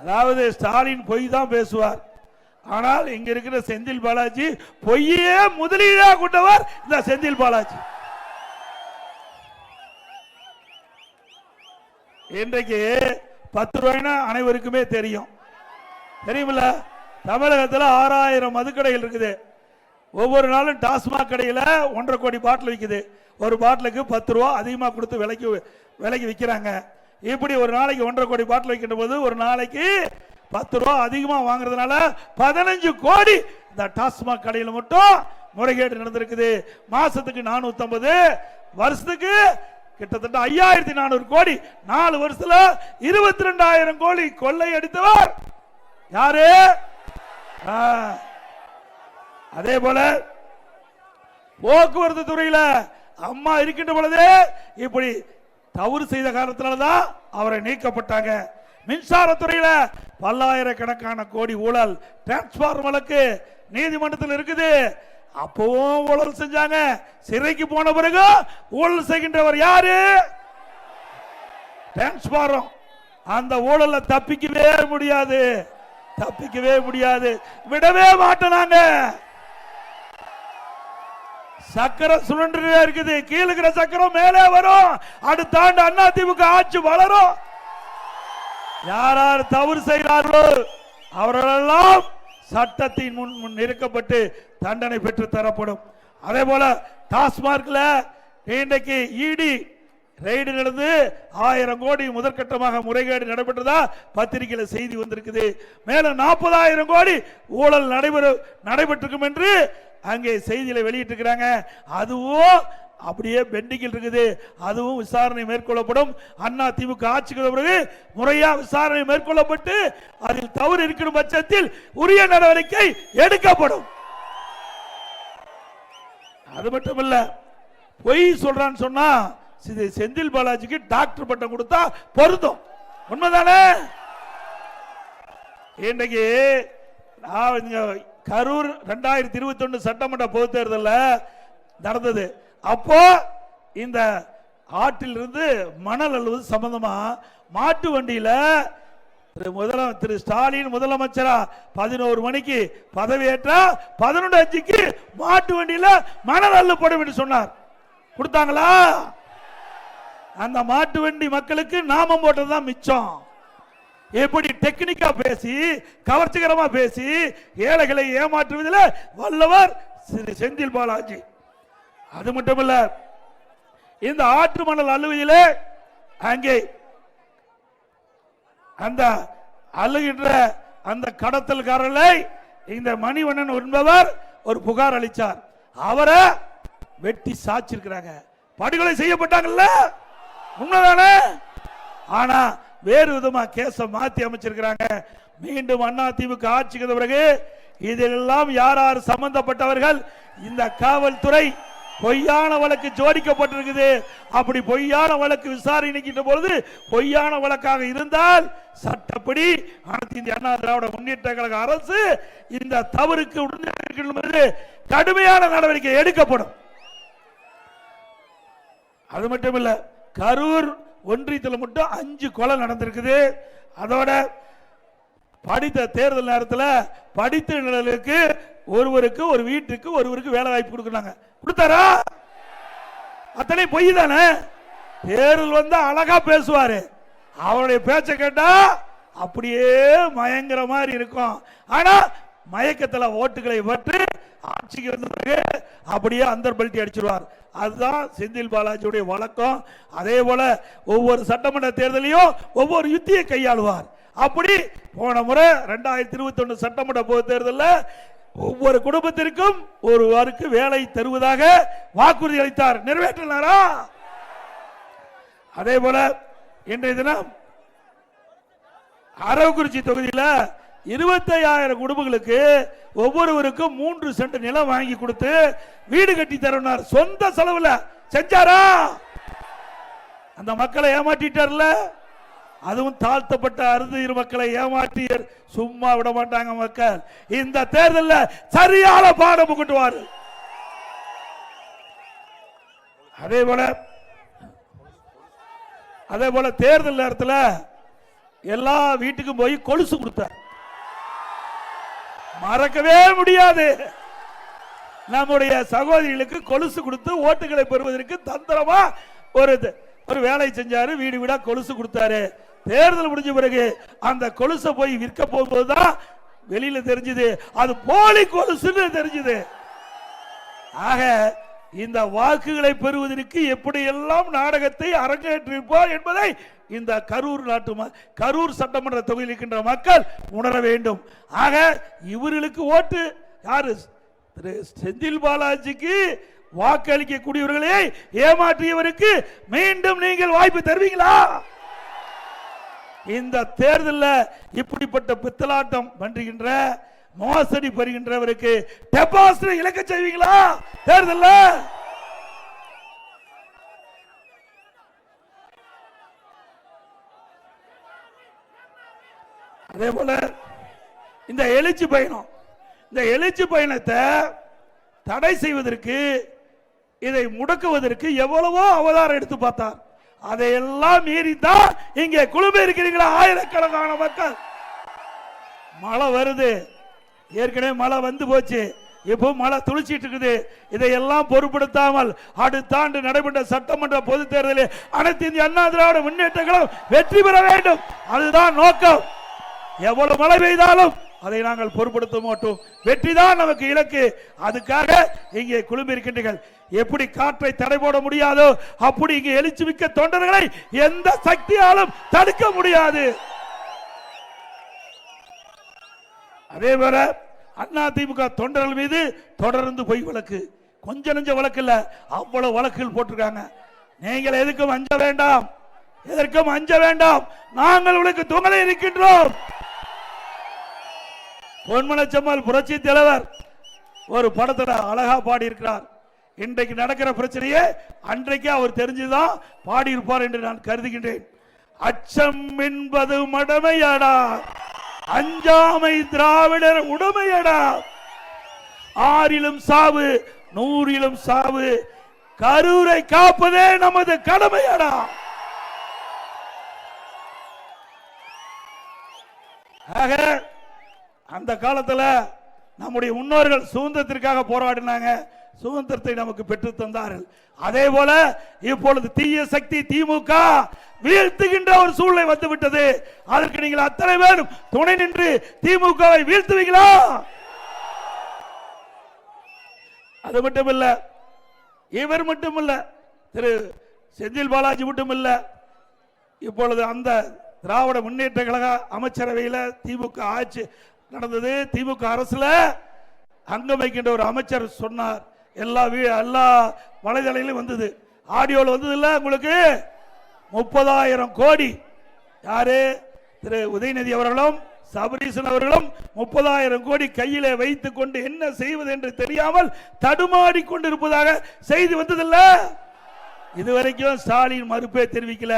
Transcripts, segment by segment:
அதாவது ஸ்டாலின் பொய் தான் பேசுவார். ஆனால் இங்க இருக்கிற செந்தில் பாலாஜி பொய்யே முதலீடா கொண்டவர் இந்த செந்தில் பாலாஜி. இன்றைக்கு பத்து ரூபாய்னா அனைவருக்குமே தெரியும். தெரியுமில்ல? தமிழகத்தில் ஆறாயிரம் மதுக்கடைகள் இருக்குது. ஒவ்வொரு நாளும் டாஸ்மாக் கடையில் ஒன்றரை கோடி பாட்டில் விற்குது ஒரு பாட்டிலுக்கு பத்து ரூபா அதிகமாக கொடுத்து விலைக்கு விலைக்கு விற்கிறாங்க இப்படி ஒரு நாளைக்கு ஒன்றரை கோடி பாட்டில் வைக்கின்ற போது ஒரு நாளைக்கு பத்து ரூபா அதிகமாக வாங்குறதுனால பதினஞ்சு கோடி இந்த டாஸ்மாக் கடையில் மட்டும் முறைகேடு நடந்திருக்குது. மாசத்துக்கு நானூத்தி வருஷத்துக்கு கிட்டத்தட்ட ஐயாயிரத்தி நானூறு கோடி. நாலு வருஷத்துல இருபத்தி ரெண்டாயிரம் கோடி கொள்ளை அடித்தவர் யாரு? அதே போல போக்குவரத்து துறையில அம்மா இருக்கின்ற பொழுது இப்படி தவறு செய்த காரணத்தினாலதான் அவரை நீக்கப்பட்டாங்க. மின்சாரத்துறையில பல்லாயிரக்கணக்கான கோடி ஊழல் டிரான்ஸ்பார்மர் வழக்கு நீதிமன்றத்தில் இருக்குது. அப்பவும் ஊழல் செஞ்சாங்க. சிறைக்கு போன பிறகு ஊழல் செய்கின்றவர் யாரு? டிரான்ஸ்பாரம் அந்த ஊழல்ல தப்பிக்கவே முடியாது. தப்பிக்கவே முடியாது. விடவே மாட்டேனாங்க. சக்கரம் சுழன்று இருக்குது. கீழே இருக்கிற சக்கரம் மேலே வரும். அடுத்த ஆண்டு அண்ணா திமுக ஆட்சி வளரும். யார் யார் தவறு செய்கிறார்களோ அவர்களெல்லாம் சட்டத்தின் முன் முன் இருக்கப்பட்டு தண்டனை பெற்று தரப்படும். அதே போல டாஸ்மார்க்ல இன்றைக்கு இடி ரெய்டு நடந்து ஆயிரம் கோடி முதற்கட்டமாக முறைகேடு நடைபெற்றதா பத்திரிகையில செய்தி வந்திருக்குது. மேலும் நாற்பதாயிரம் கோடி ஊழல் நடைபெற நடைபெற்றிருக்கும் என்று அங்கே செய்தியில் வெளியிட்டிருக்கிறாங்க. அதுவும் அப்படியே பெண்டிக்கில் இருக்குது. அதுவும் விசாரணை மேற்கொள்ளப்படும். அண்ணா திமுக ஆட்சிக்கு பிறகு முறையா விசாரணை மேற்கொள்ளப்பட்டு அதில் தவறு இருக்கிற பட்சத்தில் உரிய நடவடிக்கை எடுக்கப்படும். அது மட்டும் இல்ல பொய் சொல்றான்னு சொன்னா செந்தில் பாலாஜிக்கு டாக்டர் பட்டம் கொடுத்தா பொருந்தும். உண்மைதானே? இன்னைக்கு நான் கரூர் ரெண்டாயிரத்தி இருபத்தி ஒன்று சட்டமன்ற பொது தேர்தலில் நடந்தது. அப்போ இந்த ஆற்றிலிருந்து மணல் அள்ளுவது சம்பந்தமா? மாட்டு வண்டியில் திரு முதல திரு ஸ்டாலின் முதலமைச்சரா பதினோரு மணிக்கு பதவியேற்றா பதினொன்று அஞ்சுக்கு மாட்டு வண்டியில் மணல் அள்ளப்படும் என்று சொன்னார். கொடுத்தாங்களா? அந்த மாட்டு வண்டி மக்களுக்கு நாமம் போட்டது தான் மிச்சம். எப்படி டெக்னிக்கா பேசி கவர்ச்சிகரமா பேசி ஏழைகளை ஏமாற்றுவதில் வல்லவர் திரு செந்தில் பாலாஜி. அது மட்டும் இல்ல இந்த ஆற்று மணல் அள்ளுவதிலே அங்கே அந்த அழுகின்ற அந்த கடத்தல்காரர்களை இந்த மணிவண்ணன் என்பவர் ஒரு புகார் அளித்தார் அவரை வெட்டி சாச்சிருக்கிறாங்க படுகொலை செய்யப்பட்டாங்கல்ல? உண்மைதானே? ஆனா வேறு விதமா கேஸை மாத்தி அமைச்சிருக்கிறாங்க. மீண்டும் அண்ணா திமுக ஆட்சிக்கு பிறகு இதிலெல்லாம் யார் யார் சம்பந்தப்பட்டவர்கள்? இந்த காவல்துறை பொய்யான வழக்கு ஜோடிக்கப்பட்டிருக்குது. அப்படி பொய்யான வழக்கு விசாரணைக்கின்ற பொழுது பொய்யான வழக்காக இருந்தால் சட்டப்படி அனைத்து இந்திய அண்ணா திராவிட முன்னேற்ற கழக அரசு இந்த தவறுக்கு உடனே கடுமையான நடவடிக்கை எடுக்கப்படும். அது மட்டும் இல்ல கரூர் ஒன்றியத்தில் மட்டும் அஞ்சு கொலை நடந்திருக்குது. அதோட படித்த தேர்தல் நேரத்தில் படித்த நிழலுக்கு ஒருவருக்கு ஒரு வீட்டுக்கு ஒருவருக்கு வேலை வாய்ப்பு கொடுக்குறாங்க. கொடுத்தாரா? அத்தனை பொய் தானே? தேர்தல் வந்து அழகா பேசுவாரு. அவருடைய பேச்சை கேட்டா அப்படியே மயங்கிற மாதிரி இருக்கும். ஆனா மயக்கத்தில் ஓட்டுகளை பற்றி ஆட்சிக்கு வந்த பிறகு அப்படியே அந்தர் பல்ட்டி அடிச்சிருவார். அதுதான் செந்தில் பாலாஜியுடைய வழக்கம். அதே போல ஒவ்வொரு சட்டமன்ற தேர்தலையும் ஒவ்வொரு யுத்தியை கையாளுவார். அப்படி போன முறை ரெண்டாயிரத்தி இருபத்தி ஒன்று சட்டமன்ற பொது தேர்தலில் ஒவ்வொரு குடும்பத்திற்கும் ஒருவருக்கு வேலை தருவதாக வாக்குறுதி அளித்தார். நிறைவேற்றினாரா? அதே போல இன்றைய தினம் அரவக்குறிச்சி தொகுதியில இருபத்தையாயிரம் குடும்பங்களுக்கு ஒவ்வொருவருக்கும் மூன்று சென்ட் நிலம் வாங்கி கொடுத்து வீடு கட்டி தரனார் சொந்த செலவுல. செஞ்சாரா? அந்த மக்களை ஏமாற்றிட்டார்ல? அதுவும் தாழ்த்தப்பட்ட அறுதியிரு மக்களை ஏமாற்றியர். சும்மா விட மாட்டாங்க மக்கள். இந்த தேர்தலில் சரியான பாடம் புகட்டுவார். அதே போல அதே போல தேர்தல் நேரத்தில் எல்லா வீட்டுக்கும் போய் கொலுசு கொடுத்தார். மறக்கவே முடியாது. நம்முடைய சகோதரிகளுக்கு கொலுசு கொடுத்து ஓட்டுகளை பெறுவதற்கு தந்திரமா ஒரு ஒரு வேலை செஞ்சாரு வீடு வீடா கொலுசு கொடுத்தாரு. தேர்தல் முடிஞ்ச பிறகு அந்த கொலுசை போய் விற்க போகும்போதுதான் வெளியில தெரிஞ்சது. அது போலி கொலுசுன்னு தெரிஞ்சது. ஆக இந்த வாக்குகளை பெறுவதற்கு எப்படியெல்லாம் நாடகத்தை அரங்கேற்றிருப்பார் என்பதை இந்த கரூர் நாட்டு ம- கரூர் சட்டமன்ற தொகுதியில் இருக்கின்ற மக்கள் உணர வேண்டும். ஆக இவர்களுக்கு ஓட்டு யாரு? திரு செந்தில் பாலாஜிக்கு வாக்களிக்கக்கூடியவர்களே ஏமாற்றியவருக்கு மீண்டும் நீங்கள் வாய்ப்பு தருவீங்களா? இந்த தேர்தலில் இப்படிப்பட்ட பித்தலாட்டம் பண்றுகின்ற மோசடி பெறுகின்றவருக்கு டெபாசிட் இழக்க செய்வீங்களா? தேர்தலில்? அதே போல இந்த எழுச்சி பயணம் இந்த எழுச்சி பயணத்தை தடை செய்வதற்கு இதை முடக்குவதற்கு எவ்வளவோ அவதாரம் எடுத்து பார்த்தார். அதையெல்லாம் மீறி தான் இங்கே குழுமை இருக்கிறீங்களா ஆயிரக்கணக்கான மக்கள். மழை வருது. ஏற்கனவே மழை வந்து போச்சு. இப்போ மழை துளிச்சிட்டு இருக்குது. இதையெல்லாம் பொருட்படுத்தாமல் அடுத்த ஆண்டு நடைபெற்ற சட்டமன்ற பொதுத் தேர்தலில் அனைத்து இந்திய அண்ணா திராவிட முன்னேற்றங்களும் வெற்றி பெற வேண்டும். அதுதான் நோக்கம். எவ்வளவு மழை பெய்தாலும் அதை நாங்கள் பொருட்படுத்த மாட்டோம். வெற்றி தான் நமக்கு இலக்கு. அதுக்காக இங்கே குழும்பி இருக்கின்றீர்கள். எப்படி காற்றை தடை போட முடியாதோ அப்படி இங்கே எழுச்சி மிக்க தொண்டர்களை எந்த சக்தியாலும் தடுக்க முடியாது. அதே போல அண்ணா திமுக தொண்டர்கள் மீது தொடர்ந்து பொய் வழக்கு. கொஞ்ச நெஞ்ச வழக்கு இல்ல அவ்வளவு வழக்குகள் போட்டிருக்காங்க. நீங்கள் எதுக்கும் அஞ்ச வேண்டாம். எதற்கும் அஞ்ச வேண்டாம். நாங்கள் உங்களுக்கு துணை இருக்கின்றோம். பொன்மனச்சம்மாள் புரட்சி தலைவர் ஒரு படத்துல அழகா பாடி இருக்கிறார் இன்றைக்கு நடக்கிற பிரச்சனையே அன்றைக்கு அவர் தெரிஞ்சுதான் பாடியிருப்பார் என்று நான் கருதுகின்றேன். அச்சம் என்பது மடமையாடா. அஞ்சாமை திராவிடர் உடமையடா. ஆறிலும் சாவு நூறிலும் சாவு. கரூரை காப்பதே நமது கடமையடா. ஆக அந்த காலத்துல நம்முடைய முன்னோர்கள் சுதந்திரத்திற்காக போராடினாங்க. சுதந்திரத்தை நமக்கு பெற்று தந்தார்கள். அதே போல இப்பொழுது தீய சக்தி திமுக வீழ்த்துகின்ற ஒரு சூழ்நிலை வந்துவிட்டது. அதற்கு நீங்கள் அத்தனை பேரும் துணை நின்று திமுகவை வீழ்த்துவீங்களா? அது மட்டும் இல்ல இவர் மட்டுமல்ல திரு செந்தில் பாலாஜி மட்டுமல்ல. இப்பொழுது அந்த திராவிட முன்னேற்ற கழக அமைச்சரவையில் திமுக ஆட்சி நடந்தது. திமுக அரசுல அங்கம் வைக்கின்ற ஒரு அமைச்சர் சொன்னார். எல்லா வீ- எல்லா வலைதளையிலும் வந்தது. ஆடியோல வந்தது இல்ல உங்களுக்கு? முப்பதாயிரம் கோடி. யாரு? திரு உதயநிதி அவர்களும் சபரீசன் அவர்களும் முப்பதாயிரம் கோடி கையிலே வைத்துக் கொண்டு என்ன செய்வது என்று தெரியாமல் தடுமாடி கொண்டிருப்பதாக செய்தி வந்ததில்லை. இது வரைக்கும் ஸ்டாலின் மறுப்பே தெரிவிக்கல.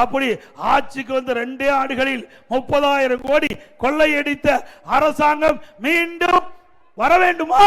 அப்படி ஆட்சிக்கு வந்த ரெண்டே ஆண்டுகளில் முப்பதாயிரம் கோடி கொள்ளையடித்த அரசாங்கம் மீண்டும் வர வேண்டுமா